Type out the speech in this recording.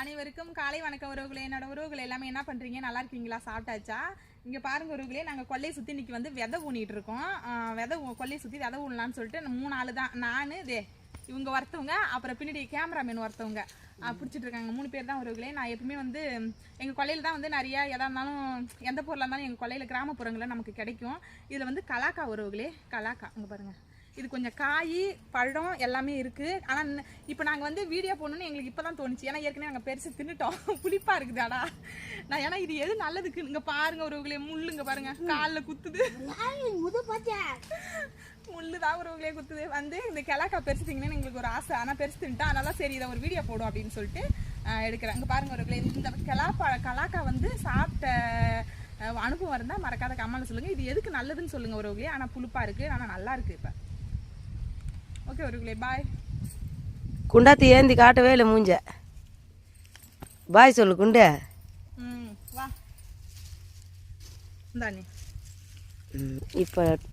அனைவருக்கும் காலை வணக்கம் உறவுகளே. என்னோட உறவுகள் எல்லாமே என்ன பண்ணுறீங்க நல்லா இருக்கீங்களா? சாப்பிட்டாச்சா? இங்கே பாருங்க உறவுகளே நாங்கள் கொல்லையை சுற்றி இன்னைக்கு வந்து விதை ஊனிட்டு இருக்கோம். விதை கொல்லையை சுற்றி விதை ஊனலான்னு சொல்லிட்டு மூணு ஆள் தான். நான் இதே இவங்க ஒருத்தவங்க அப்புறம் பின்னாடி கேமராமேன் ஒருத்தவங்க பிடிச்சிட்டு இருக்காங்க. மூணு பேர் தான் உறவுகளே. நான் எப்பவுமே வந்து எங்கள் கொல்லையில தான் வந்து நிறையா எதாக இருந்தாலும் எந்த பொருளாக இருந்தாலும் எங்கள் கொல்லையில கிராமப்புறங்களில் நமக்கு கிடைக்கும். இதில் வந்து கலாக்கா உறவுகளே. கலாக்கா அங்கே பாருங்கள் இது கொஞ்சம் காய் பழம் எல்லாமே இருக்கு. ஆனா இன்ன- இப்ப நாங்க வந்து வீடியோ போடணும்னு எங்களுக்கு இப்பதான் தோணுச்சு. ஏன்னா ஏற்கனவே நாங்க பெருசு தின்னுட்டோம். புளிப்பா இருக்குதாடா நான் ஏன்னா இது எது நல்லதுக்கு? இங்க பாருங்க ஒருவங்களே முள்ளுங்க பாருங்க. கால்ல குத்துது. முள்ளு தான் ஒருவங்களே குத்துது. வந்து இந்த கிழக்கா பெருசு திங்கன்னு எங்களுக்கு ஒரு ஆசை. ஆனா பெருசு தின்ட்டா அதனால சரி இதை ஒரு வீடியோ போடும் அப்படின்னு சொல்லிட்டு எடுக்கிறேன். இங்க பாருங்க ஒருவங்களே இந்த கிளாப்பா கலாக்கா வந்து சாப்பிட்ட அனுபவம் இருந்தா மறக்காத கம்மல சொல்லுங்க. இது எதுக்கு நல்லதுன்னு சொல்லுங்க ஒருவங்களே ஆனா புளிப்பா இருக்கு. ஆனா நல்லா இருக்கு இப்ப. ஓகே ஒருவங்களே பாய் குண்டாத்தி ஏந்தி காட்டவே இல்லை மூஞ்ச. பாய் சொல்லு குண்டு. ம் வா. இப்போ